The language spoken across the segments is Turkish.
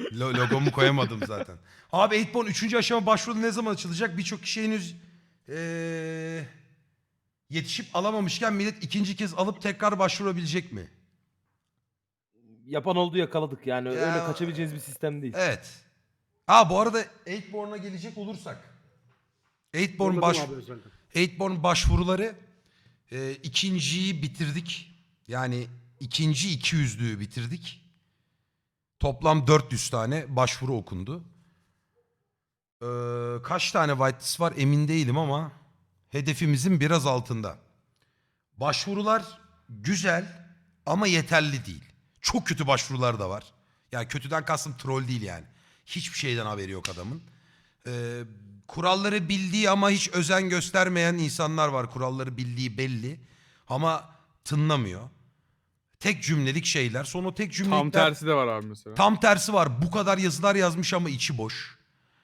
Lo- logomu koyamadım zaten. Abi 8born 3. aşama başvuru ne zaman açılacak? Birçok kişi henüz eee, yetişip alamamışken millet ikinci kez alıp tekrar başvurabilecek mi? Yapan oldu yakaladık yani öyle Ya- kaçabileceğiniz bir sistem değil. Evet. Ha bu arada 8born'a gelecek olursak. 8born Yolladım baş abi özelden. 8born başvuruları e, ikinciyi bitirdik. Yani ikinci 200'lüğü bitirdik. Toplam 400 tane başvuru okundu. Ee, kaç tane whitelist var emin değilim ama hedefimizin biraz altında. Başvurular güzel ama yeterli değil. Çok kötü başvurular da var. Yani kötüden kastım troll değil yani. Hiçbir şeyden haberi yok adamın. Ee, kuralları bildiği ama hiç özen göstermeyen insanlar var. Kuralları bildiği belli ama tınlamıyor. Tek cümlelik şeyler. Sonra o tek cümlelikler... Tam tersi de var abi mesela. Tam tersi var. Bu kadar yazılar yazmış ama içi boş.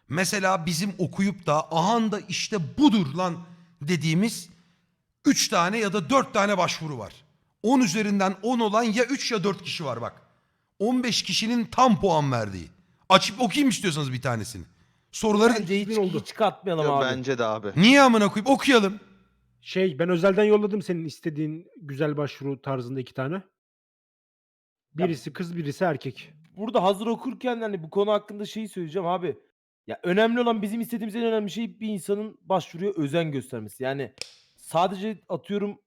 Mesela bizim okuyup da ahan da işte budur lan dediğimiz 3 tane ya da 4 tane başvuru var. 10 üzerinden 10 olan ya 3 ya 4 kişi var bak. 15 kişinin tam puan verdiği. Açıp okuyayım istiyorsanız bir tanesini. Soruları Bence hiç, oldu. hiç katmayalım Yo, abi. bence de abi. niye amına koyup okuyalım. Şey ben özelden yolladım senin istediğin güzel başvuru tarzında iki tane. Birisi kız birisi erkek. Burada hazır okurken hani bu konu hakkında şeyi söyleyeceğim abi. Ya önemli olan bizim istediğimiz en önemli şey bir insanın başvuruya özen göstermesi. Yani sadece atıyorum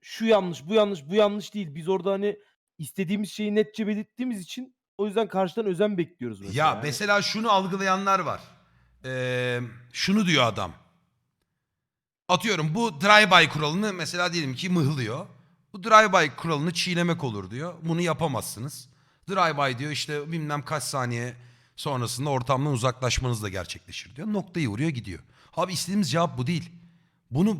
şu yanlış, bu yanlış, bu yanlış değil. Biz orada hani istediğimiz şeyi netçe belirttiğimiz için o yüzden karşıdan özen bekliyoruz mesela. Ya Yani mesela şunu algılayanlar var. Ee, şunu diyor adam. Atıyorum bu drive-by kuralını mesela diyelim ki mıhlıyor. Bu drive-by kuralını çiğnemek olur diyor. Bunu yapamazsınız. Drive-by diyor işte bilmem kaç saniye sonrasında ortamdan uzaklaşmanız da gerçekleşir diyor. Noktayı vuruyor gidiyor. Abi istediğimiz cevap bu değil. Bunu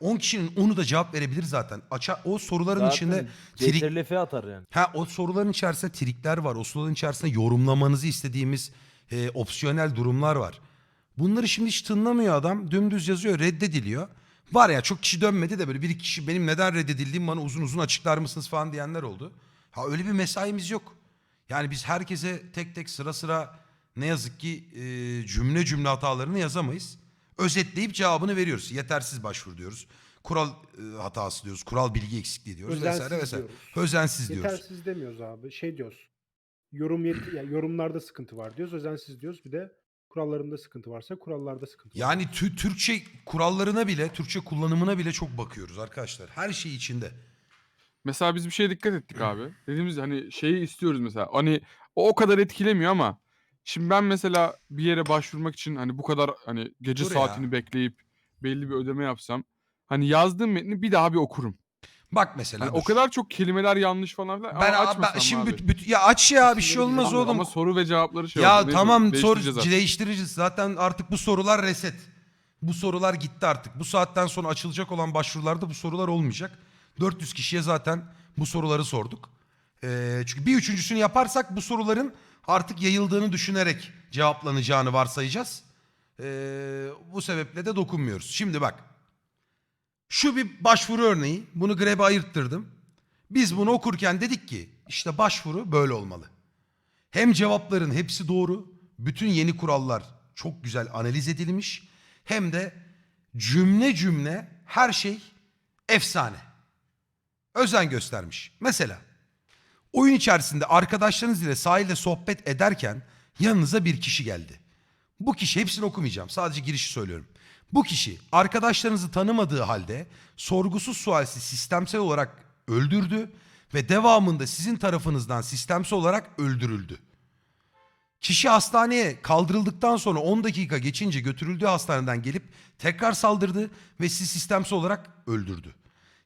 10 kişinin 10'u da cevap verebilir zaten. Aça, o soruların zaten içinde trik, CTRL-F atar yani. Ha o soruların içerisinde trikler var. O soruların içerisinde yorumlamanızı istediğimiz e, opsiyonel durumlar var. Bunları şimdi hiç tınlamıyor adam. Dümdüz yazıyor, reddediliyor. Var ya çok kişi dönmedi de böyle bir iki kişi benim neden reddedildiğimi bana uzun uzun açıklar mısınız falan diyenler oldu. Ha öyle bir mesaimiz yok. Yani biz herkese tek tek sıra sıra ne yazık ki e, cümle cümle hatalarını yazamayız. Özetleyip cevabını veriyoruz. Yetersiz başvuru diyoruz. Kural e, hatası diyoruz. Kural bilgi eksikliği diyoruz Özensiz vesaire vesaire. diyoruz. Özensiz diyoruz. Yetersiz demiyoruz abi. Şey diyoruz. Yorum yet ya yorumlarda sıkıntı var diyoruz. Özensiz diyoruz. Bir de kurallarında sıkıntı varsa kurallarda sıkıntı var. Yani tü- Türkçe kurallarına bile, Türkçe kullanımına bile çok bakıyoruz arkadaşlar. Her şey içinde. Mesela biz bir şeye dikkat ettik abi. Dediğimiz hani şeyi istiyoruz mesela. Hani o o kadar etkilemiyor ama şimdi ben mesela bir yere başvurmak için hani bu kadar hani gece Dur ya. saatini bekleyip belli bir ödeme yapsam hani yazdığım metni bir daha bir okurum. Bak mesela. Dur. o kadar çok kelimeler yanlış falan filan. ben, ama ben şimdi abi. büt- büt- ya aç ya bir şey olmaz oğlum. Ama soru ve cevapları şey ya oldu. Tamam sor değiştireceğiz artık. değiştireceğiz. Zaten artık bu sorular reset. Bu sorular gitti artık. Bu saatten sonra açılacak olan başvurularda bu sorular olmayacak. 400 kişiye zaten bu soruları sorduk. Ee, çünkü bir üçüncüsünü yaparsak bu soruların artık yayıldığını düşünerek cevaplanacağını varsayacağız. Ee, bu sebeple de dokunmuyoruz. Şimdi bak. Şu bir başvuru örneği. Bunu grebe ayırttırdım. Biz bunu okurken dedik ki işte başvuru böyle olmalı. Hem cevapların hepsi doğru, bütün yeni kurallar çok güzel analiz edilmiş. Hem de cümle cümle her şey efsane. Özen göstermiş. Mesela oyun içerisinde arkadaşlarınız ile sahilde sohbet ederken yanınıza bir kişi geldi. Bu kişi hepsini okumayacağım. Sadece girişi söylüyorum. Bu kişi arkadaşlarınızı tanımadığı halde sorgusuz sualsiz sistemsel olarak öldürdü ve devamında sizin tarafınızdan sistemsel olarak öldürüldü. Kişi hastaneye kaldırıldıktan sonra 10 dakika geçince götürüldüğü hastaneden gelip tekrar saldırdı ve sizi sistemsel olarak öldürdü.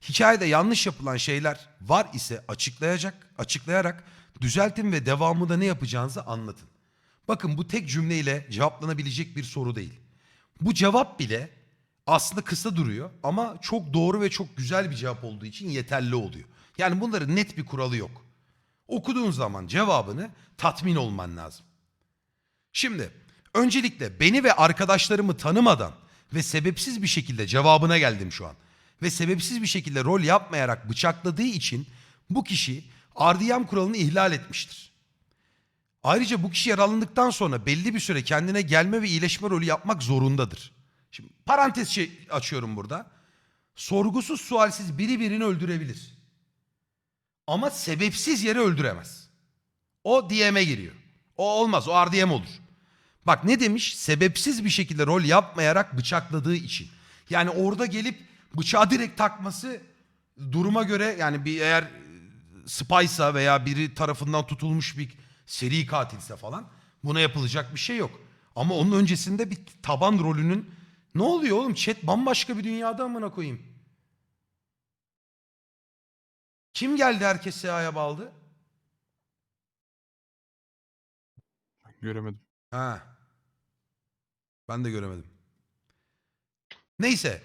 Hikayede yanlış yapılan şeyler var ise açıklayacak, açıklayarak düzeltin ve devamında ne yapacağınızı anlatın. Bakın bu tek cümleyle cevaplanabilecek bir soru değil. Bu cevap bile aslında kısa duruyor ama çok doğru ve çok güzel bir cevap olduğu için yeterli oluyor. Yani bunların net bir kuralı yok. Okuduğun zaman cevabını tatmin olman lazım. Şimdi öncelikle beni ve arkadaşlarımı tanımadan ve sebepsiz bir şekilde cevabına geldim şu an. Ve sebepsiz bir şekilde rol yapmayarak bıçakladığı için bu kişi RDM kuralını ihlal etmiştir. Ayrıca bu kişi yaralandıktan sonra belli bir süre kendine gelme ve iyileşme rolü yapmak zorundadır. Şimdi parantez şey açıyorum burada. Sorgusuz sualsiz biri birini öldürebilir. Ama sebepsiz yere öldüremez. O DM'e giriyor. O olmaz. O RDM olur. Bak ne demiş? Sebepsiz bir şekilde rol yapmayarak bıçakladığı için. Yani orada gelip bıçağı direkt takması duruma göre yani bir eğer spysa veya biri tarafından tutulmuş bir seri katilse falan buna yapılacak bir şey yok. Ama onun öncesinde bir taban rolünün ne oluyor oğlum? Chat bambaşka bir dünyada amına koyayım. Kim geldi herkes SEA'ya bağladı? Göremedim. Ha. Ben de göremedim. Neyse.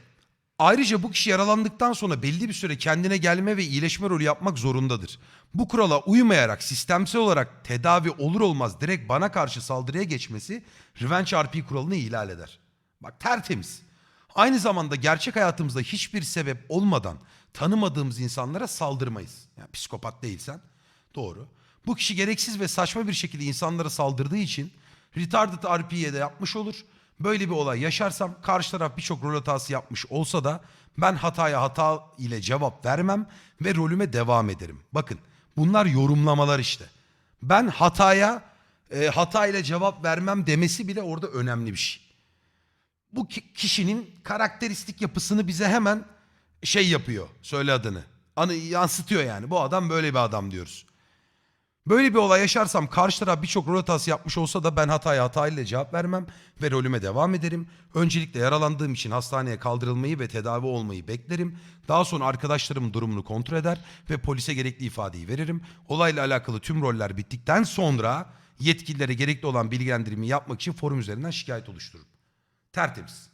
Ayrıca bu kişi yaralandıktan sonra belli bir süre kendine gelme ve iyileşme rolü yapmak zorundadır. Bu kurala uymayarak sistemsel olarak tedavi olur olmaz direkt bana karşı saldırıya geçmesi Revenge RP kuralını ihlal eder. Bak tertemiz. Aynı zamanda gerçek hayatımızda hiçbir sebep olmadan tanımadığımız insanlara saldırmayız. Yani psikopat değilsen doğru. Bu kişi gereksiz ve saçma bir şekilde insanlara saldırdığı için retarded RP'ye de yapmış olur. Böyle bir olay yaşarsam karşı taraf birçok rol hatası yapmış olsa da ben hataya hata ile cevap vermem ve rolüme devam ederim. Bakın bunlar yorumlamalar işte. Ben hataya e, hata ile cevap vermem demesi bile orada önemli bir şey. Bu ki- kişinin karakteristik yapısını bize hemen şey yapıyor. Söyle adını. Anı yansıtıyor yani. Bu adam böyle bir adam diyoruz. Böyle bir olay yaşarsam karşı taraf birçok rol hatası yapmış olsa da ben hataya hatayla cevap vermem ve rolüme devam ederim. Öncelikle yaralandığım için hastaneye kaldırılmayı ve tedavi olmayı beklerim. Daha sonra arkadaşlarımın durumunu kontrol eder ve polise gerekli ifadeyi veririm. Olayla alakalı tüm roller bittikten sonra yetkililere gerekli olan bilgilendirmeyi yapmak için forum üzerinden şikayet oluştururum. Tertemiz.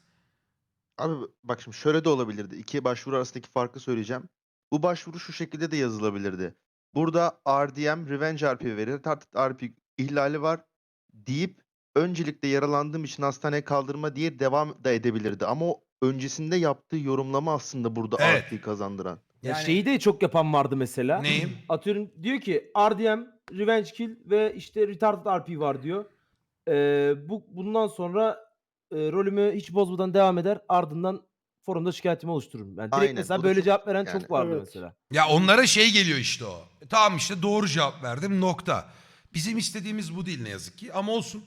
Abi bak şimdi şöyle de olabilirdi. İki başvuru arasındaki farkı söyleyeceğim. Bu başvuru şu şekilde de yazılabilirdi. Burada RDM Revenge RP verir. Tartıt RP ihlali var deyip öncelikle yaralandığım için hastaneye kaldırma diye devam da edebilirdi. Ama o öncesinde yaptığı yorumlama aslında burada Evet. RP'yi kazandıran. Ya Yani- şeyi de çok yapan vardı mesela. Neyim? Atıyorum diyor ki RDM, Revenge Kill ve işte Retarded RP var diyor. Ee, bu bundan sonra e, rolümü hiç bozmadan devam eder. Ardından forumda şikayetimi oluştururum. Yani direkt Aynen, mesela bu da böyle çok- cevap veren yani- çok vardı Evet. mesela. Ya onlara şey geliyor işte o. E, Tamam işte doğru cevap verdim nokta. Bizim istediğimiz bu değil ne yazık ki ama olsun.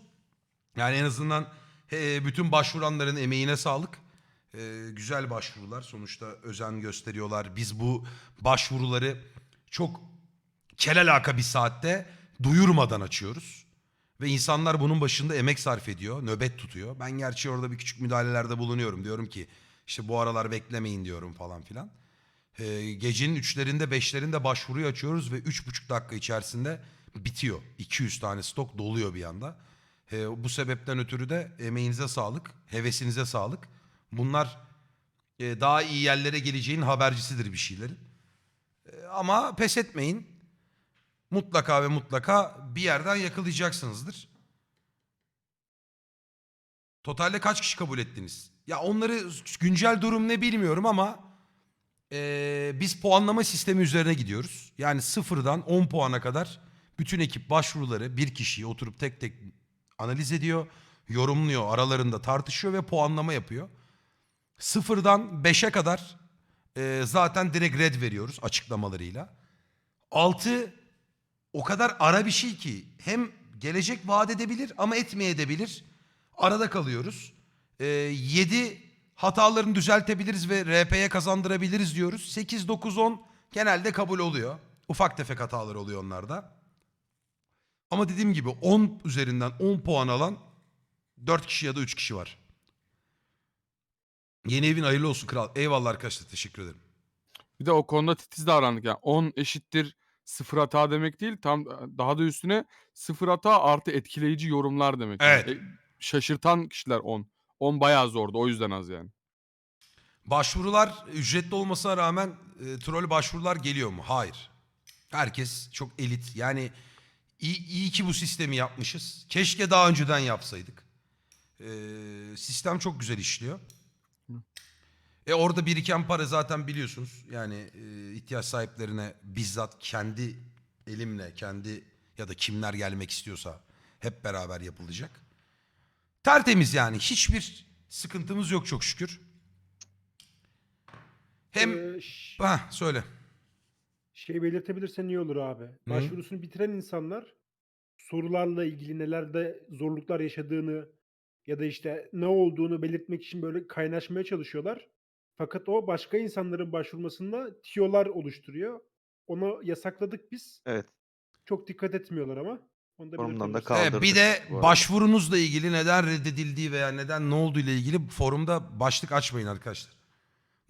Yani en azından he, bütün başvuranların emeğine sağlık. E, güzel başvurular sonuçta özen gösteriyorlar. Biz bu başvuruları çok kelelaka bir saatte duyurmadan açıyoruz. Ve insanlar bunun başında emek sarf ediyor, nöbet tutuyor. Ben gerçi orada bir küçük müdahalelerde bulunuyorum. Diyorum ki işte bu aralar beklemeyin diyorum falan filan. Ee, gecenin üçlerinde beşlerinde başvuruyu açıyoruz ve üç buçuk dakika içerisinde bitiyor. 200 tane stok doluyor bir anda. Ee, bu sebepten ötürü de emeğinize sağlık, hevesinize sağlık. Bunlar e, daha iyi yerlere geleceğin habercisidir bir şeylerin. Ee, ama pes etmeyin. Mutlaka ve mutlaka bir yerden yakalayacaksınızdır. Totalde kaç kişi kabul ettiniz? Ya onları güncel durum ne bilmiyorum ama ee, biz puanlama sistemi üzerine gidiyoruz. Yani sıfırdan 10 puana kadar bütün ekip başvuruları bir kişiyi oturup tek tek analiz ediyor, yorumluyor, aralarında tartışıyor ve puanlama yapıyor. Sıfırdan 5'e kadar e, zaten direkt red veriyoruz açıklamalarıyla. 6 o kadar ara bir şey ki hem gelecek vaat edebilir ama etmeyebilir. Arada kalıyoruz. 7 hatalarını düzeltebiliriz ve RP'ye kazandırabiliriz diyoruz. 8, 9, 10 genelde kabul oluyor. Ufak tefek hatalar oluyor onlarda. Ama dediğim gibi 10 üzerinden 10 puan alan 4 kişi ya da 3 kişi var. Yeni evin hayırlı olsun kral. Eyvallah arkadaşlar teşekkür ederim. Bir de o konuda titiz davrandık. Yani 10 eşittir sıfır hata demek değil. Tam daha da üstüne sıfır hata artı etkileyici yorumlar demek. Yani. Evet. E, şaşırtan kişiler 10. 10 bayağı zordu. O yüzden az yani. Başvurular ücretli olmasına rağmen e, troll başvurular geliyor mu? Hayır. Herkes çok elit. Yani iyi, iyi ki bu sistemi yapmışız. Keşke daha önceden yapsaydık. E, sistem çok güzel işliyor. E orada biriken para zaten biliyorsunuz. Yani e, ihtiyaç sahiplerine bizzat kendi elimle, kendi ya da kimler gelmek istiyorsa Hep beraber yapılacak. Tertemiz yani. Hiçbir sıkıntımız yok çok şükür. Hem... Ee, ş- Hah, söyle. şey belirtebilirsen iyi olur abi. Başvurusunu bitiren insanlar sorularla ilgili nelerde zorluklar yaşadığını ya da işte ne olduğunu belirtmek için böyle kaynaşmaya çalışıyorlar. Fakat o başka insanların başvurmasında tiyolar oluşturuyor. Onu yasakladık biz. Evet. Çok dikkat etmiyorlar ama. Onu da Forumdan da belirtebilirsin. kaldı. Evet, bir Kaldırdık de bu arada. başvurunuzla ilgili neden reddedildiği veya neden ne olduğu ile ilgili forumda başlık açmayın arkadaşlar.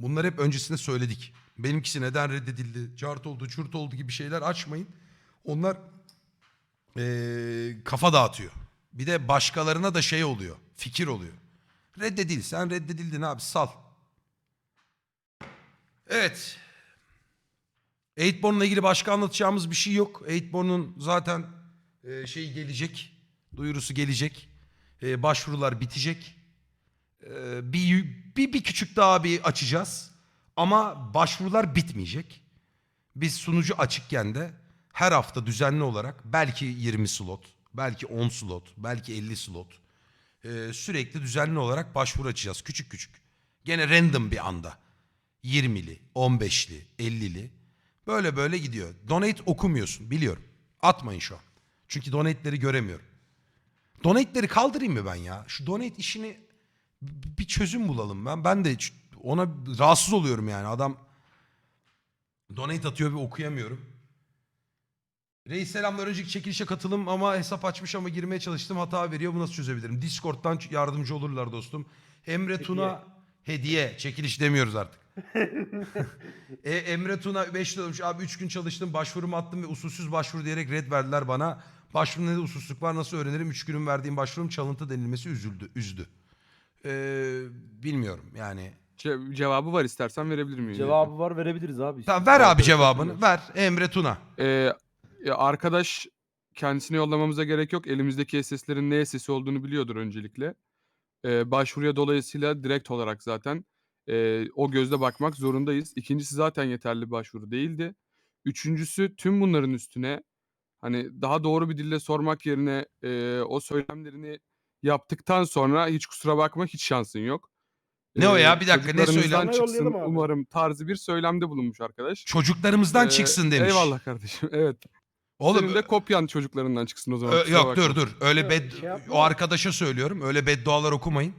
Bunları hep öncesinde söyledik. Benimkisi neden reddedildi, cart oldu, çurt oldu gibi şeyler açmayın. Onlar eee, kafa dağıtıyor. Bir de başkalarına da şey oluyor, fikir oluyor. Reddedil, sen reddedildin abi sal. Evet. Eightborn'la ilgili başka anlatacağımız bir şey yok. Eightborn'un zaten e, şey gelecek. Duyurusu gelecek. E, başvurular bitecek. E, bir, bir, bir küçük daha bir açacağız. Ama başvurular bitmeyecek. Biz sunucu açıkken de her hafta düzenli olarak belki 20 slot, belki 10 slot, belki 50 slot e, sürekli düzenli olarak başvuru açacağız. Küçük küçük. Gene random bir anda. 20'li, 15'li, 50'li. Böyle böyle gidiyor. Donate okumuyorsun biliyorum. Atmayın şu an. Çünkü donate'leri göremiyorum. Donate'leri kaldırayım mı ben ya? Şu donate işini bir çözüm bulalım ben. Ben de ona rahatsız oluyorum yani. Adam donate atıyor bir okuyamıyorum. Reis selamlar. Önceki çekilişe katılım ama hesap açmış ama girmeye çalıştım. Hata veriyor. Bu nasıl çözebilirim? Discord'dan yardımcı olurlar dostum. Emre Tuna hediye. Çekiliş demiyoruz artık. E, Emre Tuna 5 olmuş. Abi 3 gün çalıştım. Başvurumu attım ve usulsüz başvuru diyerek red verdiler bana. Başvurumda ne usulsüzlük var nasıl öğrenirim? 3 günün verdiğim başvurum çalıntı denilmesi üzüldü. Üzdü. Ee, bilmiyorum yani. Ce- cevabı var istersen verebilir miyim? Cevabı var verebiliriz abi. Tamam ver abi cevabını. Ver Emre Tuna. Ee, ya arkadaş kendisine yollamamıza gerek yok. Elimizdeki SS'lerin ne SS'i olduğunu biliyordur öncelikle. Ee, başvuruya dolayısıyla direkt olarak zaten e, o gözle bakmak zorundayız. İkincisi zaten yeterli başvuru değildi. Üçüncüsü tüm bunların üstüne hani daha doğru bir dille sormak yerine e, o söylemlerini yaptıktan sonra hiç kusura bakma hiç şansın yok. Ne o ya? Bir dakika, ne çocuklarınızdan söyle- Sana çıksın yollayalım abi. umarım tarzı bir söylemde bulunmuş arkadaş. Çocuklarımızdan Ee, çıksın demiş. Eyvallah kardeşim. Evet. Oğlum Senin de kopyan çocuklarından çıksın o zaman. Ö- kusura yok bakma. dur dur. Öyle Yok, bed şey yapma. o arkadaşa söylüyorum. Öyle beddualar okumayın.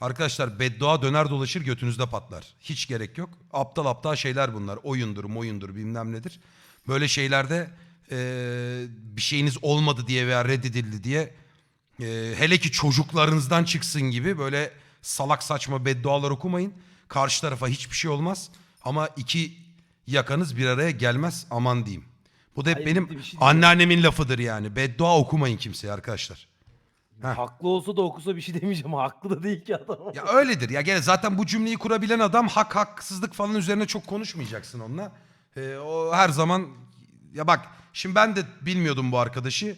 Arkadaşlar beddua döner dolaşır götünüzde patlar. Hiç gerek yok. Aptal aptal şeyler bunlar. Oyundur, moyundur, bilmem nedir. Böyle şeylerde eee, bir şeyiniz olmadı diye veya reddedildi diye eee, hele ki çocuklarınızdan çıksın gibi böyle salak saçma beddualar okumayın. Karşı tarafa hiçbir şey olmaz. Ama iki yakanız bir araya gelmez aman diyeyim. Bu da hep Hayır, benim bir şey anneannemin lafıdır yani. Beddua okumayın kimseye arkadaşlar. Heh. Haklı olsa da okusa bir şey demeyeceğim. Haklı da değil ki adam. Ya öyledir. Ya gene zaten bu cümleyi kurabilen adam hak haksızlık falan üzerine çok konuşmayacaksın onunla. Ee, o her zaman ya bak şimdi ben de bilmiyordum bu arkadaşı.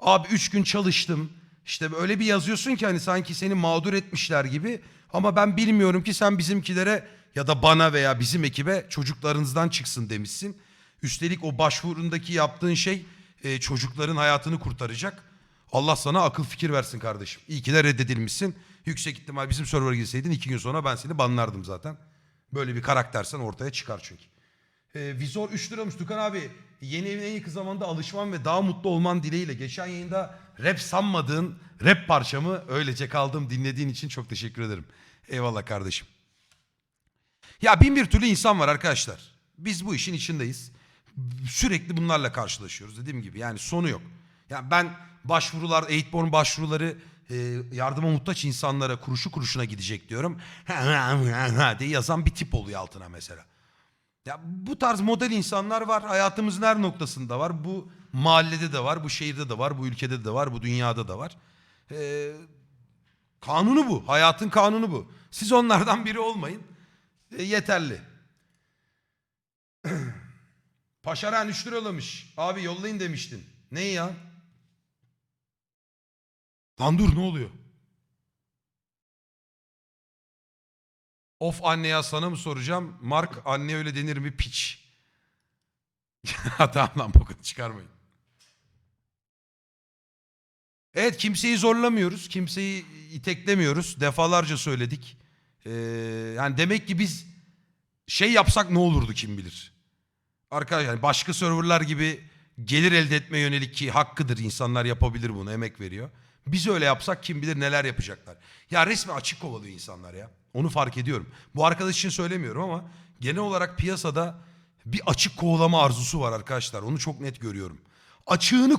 Abi üç gün çalıştım. İşte öyle bir yazıyorsun ki hani sanki seni mağdur etmişler gibi. Ama ben bilmiyorum ki sen bizimkilere ya da bana veya bizim ekibe çocuklarınızdan çıksın demişsin. Üstelik o başvurundaki yaptığın şey e, çocukların hayatını kurtaracak. Allah sana akıl fikir versin kardeşim. İyi ki de reddedilmişsin. Yüksek ihtimal bizim server'a girseydin iki gün sonra ben seni banlardım zaten. Böyle bir karaktersen ortaya çıkar çünkü. Ee, Vizor 3 liramış Tukan abi. Yeni evine en yakın zamanda alışman ve daha mutlu olman dileğiyle. Geçen yayında rap sanmadığın rap parçamı öylece kaldım dinlediğin için çok teşekkür ederim. Eyvallah kardeşim. Ya bin bir türlü insan var arkadaşlar. Biz bu işin içindeyiz. Sürekli bunlarla karşılaşıyoruz dediğim gibi. Yani sonu yok. Ya ben başvurular, Eightborn başvuruları e, yardıma muhtaç insanlara kuruşu kuruşuna gidecek diyorum. diye yazan bir tip oluyor altına mesela. Ya bu tarz model insanlar var. Hayatımızın her noktasında var. Bu mahallede de var, bu şehirde de var, bu ülkede de var, bu dünyada da var. Ee, kanunu bu. Hayatın kanunu bu. Siz onlardan biri olmayın. E, yeterli. Paşaran 3 lira yollamış. Abi yollayın demiştin. Ne ya? Lan dur ne oluyor? Of anne ya sana mı soracağım? Mark anne öyle denir mi piç? tamam lan bokunu çıkarmayın. Evet kimseyi zorlamıyoruz. Kimseyi iteklemiyoruz. Defalarca söyledik. Ee, yani demek ki biz şey yapsak ne olurdu kim bilir. Arkadaşlar yani başka serverlar gibi gelir elde etme yönelik ki hakkıdır. insanlar yapabilir bunu emek veriyor. Biz öyle yapsak kim bilir neler yapacaklar. Ya resmen açık kovalıyor insanlar ya. Onu fark ediyorum. Bu arkadaş için söylemiyorum ama genel olarak piyasada bir açık kovalama arzusu var arkadaşlar. Onu çok net görüyorum. Açığını